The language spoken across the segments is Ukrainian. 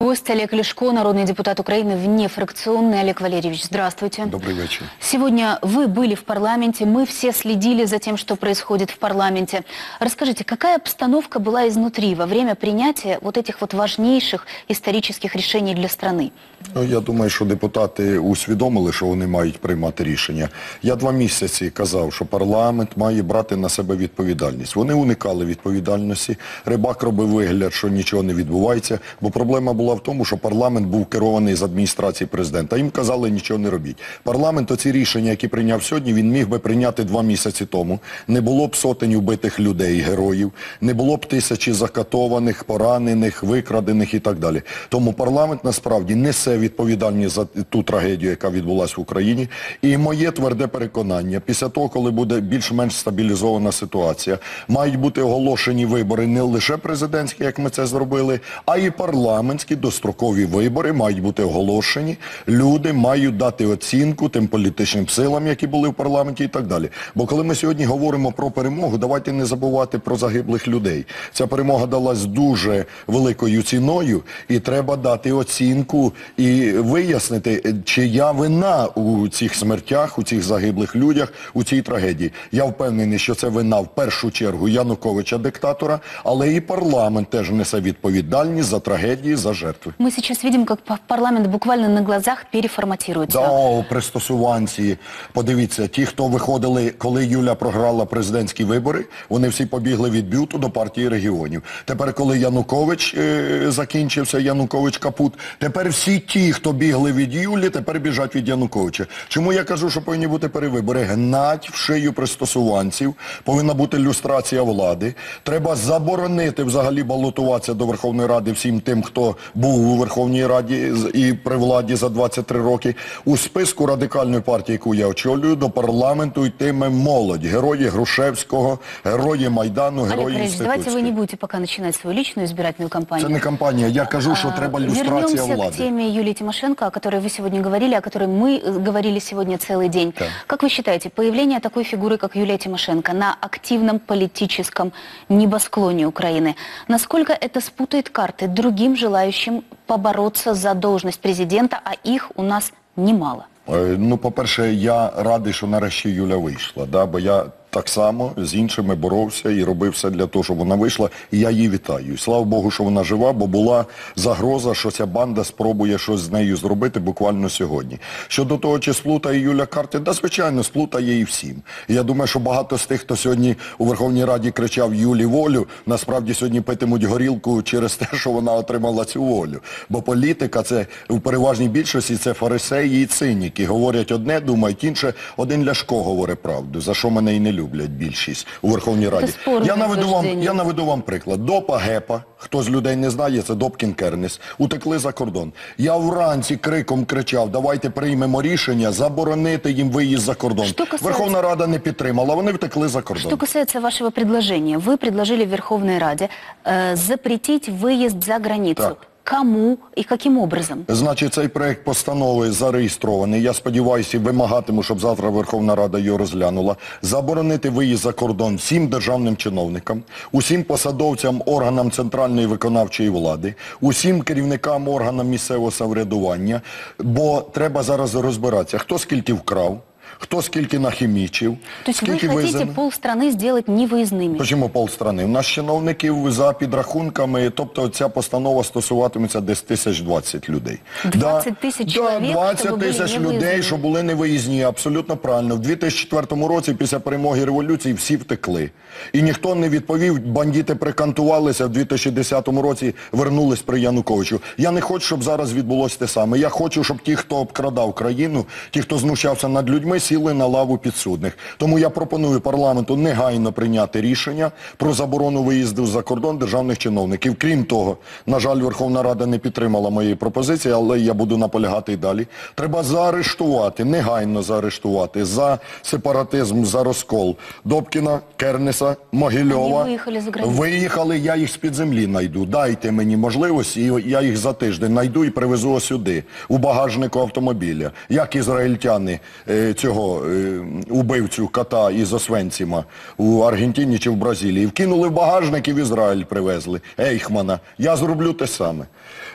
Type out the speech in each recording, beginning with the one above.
Гость Олег Лешко, народный депутат Украины, внефракционный. Олег Валерьевич, здравствуйте. Добрый вечер. Сегодня вы были в парламенте, мы все следили за тем, что происходит в парламенте. Расскажите, какая обстановка была изнутри во время принятия вот этих вот важнейших исторических решений для страны? Ну, я думаю, що депутати усвідомили, що вони мають приймати рішення. Я два місяці казав, що парламент має брати на себе відповідальність. Вони уникали відповідальності. Рибак робив вигляд, що нічого не відбувається, бо проблема була в тому, що парламент був керований з адміністрації президента. Їм казали, нічого не робіть. Парламент оці рішення, які прийняв сьогодні, він міг би прийняти два місяці тому. Не було б сотень убитих людей, героїв, не було б тисячі закатованих, поранених, викрадених і так далі. Тому парламент насправді несе відповідальність за ту трагедію, яка відбулася в Україні. І моє тверде переконання, після того, коли буде більш-менш стабілізована ситуація, мають бути оголошені вибори не лише президентські, як ми це зробили, а й парламентські дострокові вибори мають бути оголошені. Люди мають дати оцінку тим політичним силам, які були в парламенті і так далі. Бо коли ми сьогодні говоримо про перемогу, давайте не забувати про загиблих людей. Ця перемога далась дуже великою ціною, і треба дати оцінку і вияснити, чия вина у цих смертях, у цих загиблих людях, у цій трагедії. Я впевнений, що це вина в першу чергу Януковича диктатора, але і парламент теж несе відповідальність за трагедії, за жертви. Мы сейчас видим, как парламент буквально на глазах переформатируется. Да, пристосуванці. Подивіться, ті, хто виходили, коли Юля програла президентські вибори, вони всі побігли від бюту до партії регіонів. Тепер, коли Янукович е, закінчився, Янукович капут, тепер всі ті, хто бігли від Юлі, тепер біжать від Януковича. Чому я кажу, що повинні бути перевибори? Гнать в шию пристосуванців, повинна бути люстрація влади. Треба заборонити взагалі балотуватися до Верховної Ради всім тим, хто був у Верховній Раді з- і при владі за 23 роки. У списку радикальної партії, яку я очолюю, до парламенту йтиме молодь, герої Грушевського, герої Майдану, Олег герої Валерьевич, давайте вы не інститутських. будете пока начинать свою личную избирательную кампанию. Це не кампанія. Я кажу, що А, треба люстрація Вернемся влади. к теме Юлии Тимошенко, о которой вы сегодня говорили, о которой мы э, говорили сегодня целый день. Да. Как вы считаете, появление такой фигуры, как Юлия Тимошенко, на активном политическом небосклоне Украины, насколько это спутает карты другим желающим побороться за должность президента, а их у нас немало? Е, Ну, по-перше, я радий, що нарешті Юля вийшла, да? бо я так само з іншими боровся і робив все для того, щоб вона вийшла, і я її вітаю. Слава Богу, що вона жива, бо була загроза, що ця банда спробує щось з нею зробити буквально сьогодні. Щодо того, чи сплутає Юля карти, да, звичайно, сплутає і всім. Я думаю, що багато з тих, хто сьогодні у Верховній Раді кричав Юлі волю, насправді сьогодні питимуть горілку через те, що вона отримала цю волю. Бо політика це в переважній більшості це фарисеї і циніки. Говорять одне, думають інше. Один Ляшко говорить правду, за що мене і не люблять більшість у Верховній Раді. спорне Я наведу вам, утверждення. я наведу вам приклад. Допа Гепа, хто з людей не знає, це Добкін Кернес, утекли за кордон. Я вранці криком кричав, давайте приймемо рішення заборонити їм виїзд за кордон. Що касається- Верховна Рада не підтримала, вони втекли за кордон. Что касается вашего предложения, вы предложили в Верховной Раде э, запретить выезд за границу. Так. Кому и каким образом? Значить, цей проект постанови зареєстрований. Я сподіваюся, і вимагатиму, щоб завтра Верховна Рада його розглянула. Заборонити виїзд за кордон всім державним чиновникам, усім посадовцям органам центральної виконавчої влади, усім керівникам органам місцевого самоврядування, бо треба зараз розбиратися, хто скільки вкрав, хто скільки нахімічив, То есть вы скільки хотите визен. полстраны сделать невыездными? Чому полстрани? У нас чиновників за підрахунками, тобто ця постанова стосуватиметься десь тисяч 20 людей. 20 тисяч чоловік, да, 20 щоб були тисяч невиїзні. людей, що були невиїзні, абсолютно правильно. В 2004 році, після перемоги революції, всі втекли. І ніхто не відповів, бандити прикантувалися, в 2010 році вернулись при Януковичу. Я не хочу, щоб зараз відбулося те саме. Я хочу, щоб ті, хто обкрадав країну, ті, хто знущався над людьми, сіли на лаву підсудних. Тому я пропоную парламенту негайно прийняти рішення про заборону виїзду за кордон державних чиновників. Крім того, на жаль, Верховна Рада не підтримала моєї пропозиції, але я буду наполягати і далі. Треба заарештувати, негайно заарештувати за сепаратизм, за розкол Добкіна, Кернеса, Могильова. Вони виїхали за границю. Виїхали, я їх з-під землі найду. Дайте мені можливості, і я їх за тиждень найду і привезу сюди, у багажнику автомобіля. Як ізраїльтяни е, цього цього е, убивцю кота із Освенціма у Аргентині чи в Бразилії, вкинули в багажник і в Ізраїль привезли Ейхмана. Я зроблю те саме.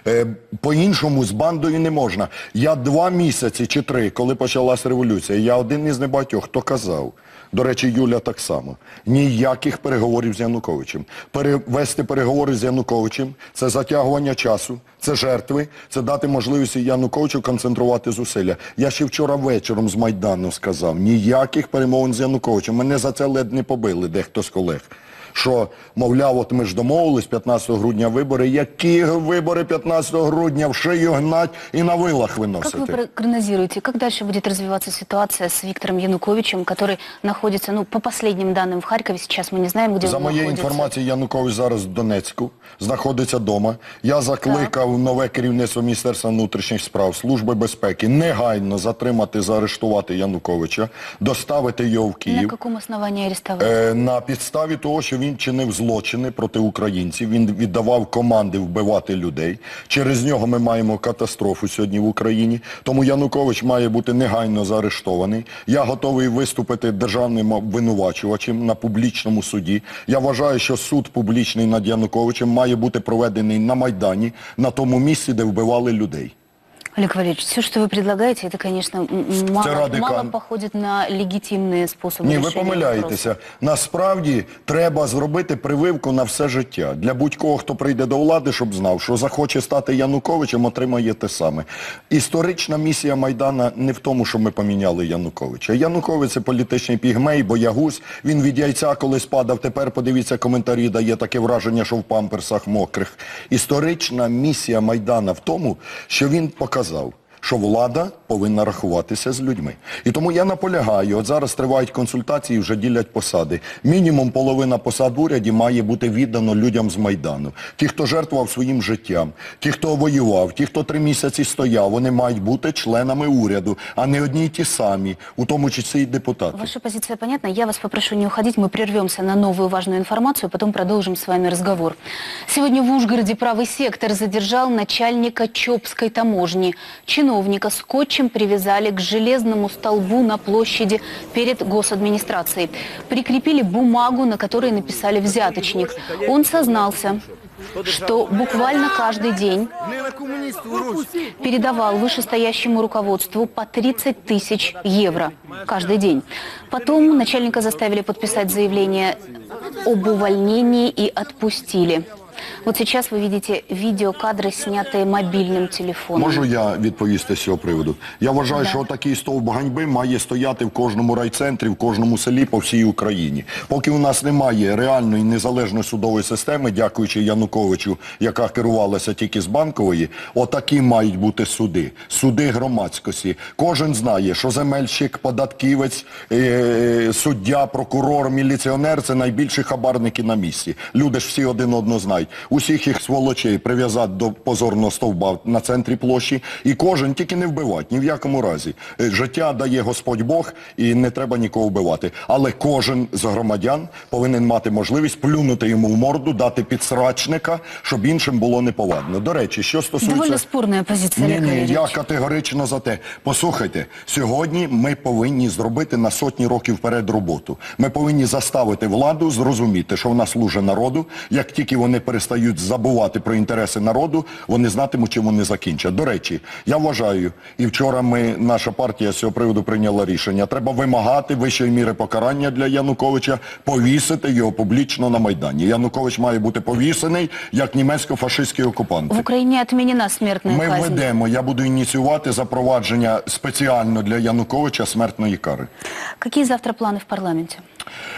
Е, По-іншому з бандою не можна. Я два місяці чи три, коли почалась революція, я один із небагатьох, хто казав. До речі, Юля так само. Ніяких переговорів з Януковичем. Перевести переговори з Януковичем це затягування часу, це жертви, це дати можливість Януковичу концентрувати зусилля. Я ще вчора вечором з Майдану сказав, ніяких перемовин з Януковичем. Мене за це ледь не побили дехто з колег Що, мовляв, от ми ж домовились 15 грудня вибори. Які вибори 15 грудня? В шию гнать і на вилах Как виносити. вы прогнозируете, как дальше будет развиваться ситуация с Виктором Януковичем, который находится, ну, по последним данным в Харькове, сейчас мы не знаем, где За он моєю находится. інформацією, Янукович зараз в Донецьку, знаходиться вдома. Я закликав нове керівництво Міністерства внутрішніх справ, Служби безпеки негайно затримати, заарештувати Януковича, доставити його в На Київ. каком основании арестовать? Е, на підставі того, що він чинив злочини проти українців, він віддавав команди вбивати людей. Через нього ми маємо катастрофу сьогодні в Україні. Тому Янукович має бути негайно заарештований. Я готовий виступити державним обвинувачувачем на публічному суді. Я вважаю, що суд публічний над Януковичем має бути проведений на Майдані, на тому місці, де вбивали людей. Олег Валерьевич, все, что вы предлагаете, это, конечно, м- м- мало, радикаль- мало походит на легитимные способы Ні, ви решения помиляєтеся. Насправді треба зробити прививку на все життя. Для будь-кого, хто прийде до влади, щоб знав, що захоче стати Януковичем, отримає те саме. Історична місія Майдана не в тому, що ми поміняли Януковича. Янукович це політичний пігмей, боягуз. Він від яйця колись падав. Тепер подивіться коментарі, дає таке враження, що в памперсах мокрих. Історична місія Майдана в тому, що він показав casal. Що влада повинна рахуватися з людьми. І тому я наполягаю, от зараз тривають консультації, вже ділять посади. Мінімум половина посад в уряді має бути віддано людям з Майдану. Ті, хто жертвував своїм життям, ті, хто воював, ті, хто три місяці стояв, вони мають бути членами уряду, а не одні й ті самі, у тому числі й депутати. Ваша позиция понятна. Я вас попрошу не уходить. Мы прервемся на новую важную информацию, потом продолжим с вами разговор. Сегодня в Ужгороде правый сектор задержал начальника Чопской таможни. Чиновника скотчем привязали к железному столбу на площади перед госадминистрацией. Прикрепили бумагу, на которой написали «взяточник». Он сознался, что буквально каждый день передавал вышестоящему руководству по 30 тысяч евро каждый день. Потом начальника заставили подписать заявление об увольнении и отпустили. Вот сейчас вы видите видеокадры, снятые мобильным телефоном. Можу я відповісти з цього приводу? Я вважаю, що такий стовп ганьби має стояти в кожному райцентрі, в кожному селі по всій Україні. Поки у нас немає реальної незалежної судової системи, дякуючи Януковичу, яка керувалася тільки з банкової, отакі мають бути суди. Суди громадськості. Кожен знає, що земельщик, податківець, е, суддя, прокурор, міліціонер це найбільші хабарники на місці. Люди ж всі один одного знають. Усіх їх сволочей прив'язати до позорного стовба на центрі площі, і кожен тільки не вбивати, ні в якому разі. Е, Життя дає Господь Бог, і не треба нікого вбивати. Але кожен з громадян повинен мати можливість плюнути йому в морду, дати підсрачника, щоб іншим було неповадно. До речі, що стосується... Довольно спорная позиция, Ні, ні, я категорично за те. Послухайте, сьогодні ми повинні зробити на сотні років вперед роботу. Ми повинні заставити владу зрозуміти, що вона служить народу. Як тільки вони перестають забувати про інтереси народу, вони знатимуть, чим вони закінчать. До речі, я вважаю, і вчора ми, наша партія з цього приводу прийняла рішення. Треба вимагати вищої міри покарання для Януковича, повісити його публічно на Майдані. Янукович має бути повісений як німецько-фашистський окупант. В Украине отменена смертная Ми казнь. введемо, я буду ініціювати запровадження спеціально для Януковича смертної кари. Какие завтра планы в парламенте?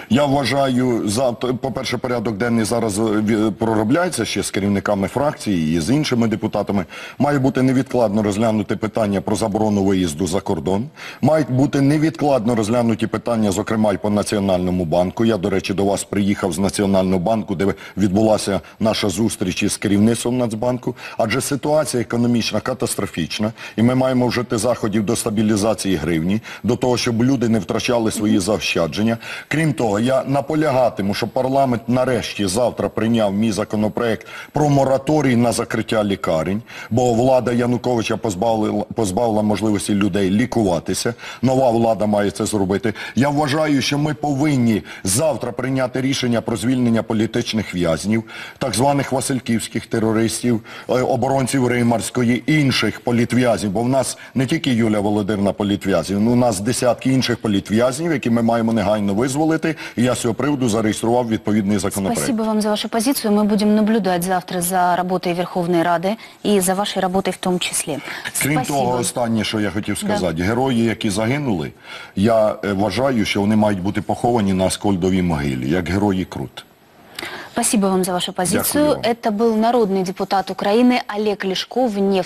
Я вважаю, завтра, по-перше, порядок денний зараз е, проробляється ще з керівниками фракції і з іншими депутатами. Має бути невідкладно розглянути питання про заборону виїзду за кордон. Мають бути невідкладно розглянуті питання, зокрема, й по Національному банку. Я, до речі, до вас приїхав з Національного банку, де відбулася наша зустріч із керівництвом Нацбанку. Адже ситуація економічна катастрофічна, і ми маємо вжити заходів до стабілізації гривні, до того, щоб люди не втрачали свої заощадження. Крім того, я наполягатиму, щоб парламент нарешті завтра прийняв мій законопроект законопроект про мораторій на закриття лікарень, бо влада Януковича позбавила, позбавила можливості людей лікуватися. Нова влада має це зробити. Я вважаю, що ми повинні завтра прийняти рішення про звільнення політичних в'язнів, так званих васильківських терористів, е, оборонців Реймарської, інших політв'язнів, бо в нас не тільки Юлія Володимирівна політв'язнів, ну, у нас десятки інших політв'язнів, які ми маємо негайно визволити. І я з цього приводу зареєстрував відповідний законопроект. Спасибо вам за вашу позицию. Мы будем наблюдать завтра за работой Верховной Рады и за вашей работой в том числе. Крім Спасибо. того, останнє, що я хотів сказати, герої, які загинули, я е, вважаю, що вони мають бути поховані на Аскольдовій могилі, як герої Крут. Спасибо вам за вашу позицию. Дякую вам. Это был народный депутат Украины Олег Лешков, не